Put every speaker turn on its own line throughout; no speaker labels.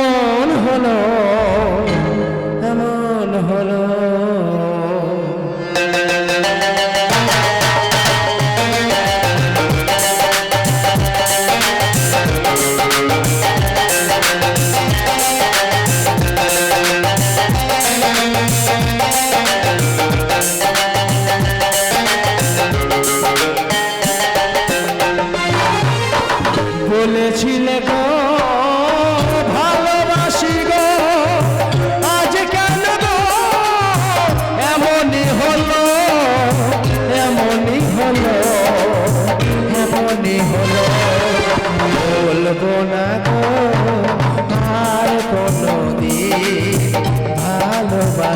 এমন হলো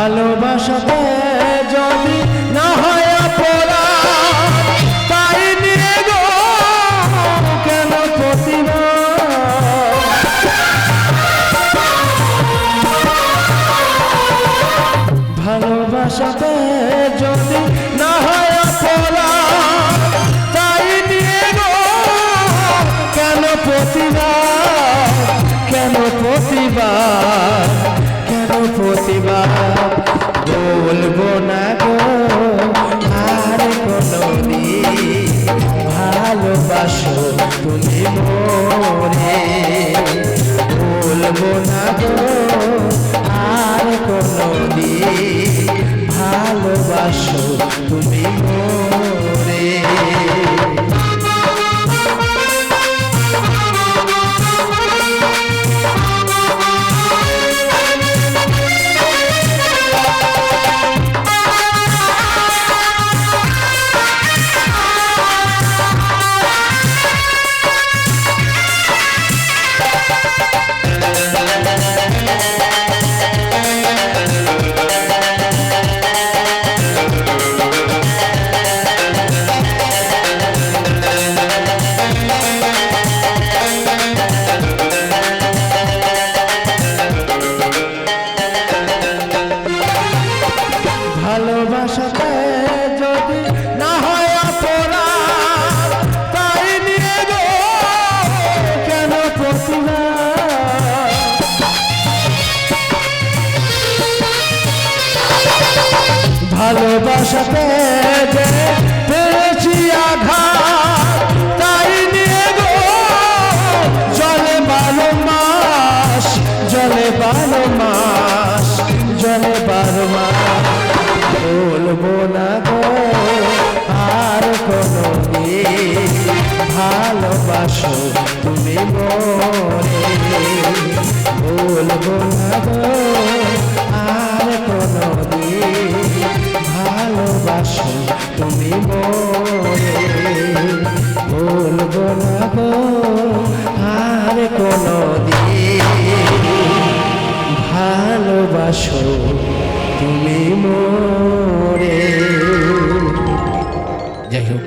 ভালোবাসাতে বলব না গো, আর কোনো ভালোবাসো তুমি মোরে। বলব না গো, আর কোনো ভালোবাসো তুমি মোরে। ভালোবাসাতে যদি না কেন প্রতিবাদ ভালোবাসাতে তোমার মা বলব না গো, আর কোনো ভালোবাসো তুমি মরে। বলব না গো, আর কোনো ভালোবাসো তুমি মরে। বলব না গো, আর কোনো দিন ভালোবাসো তুমি মরে। যাই হোক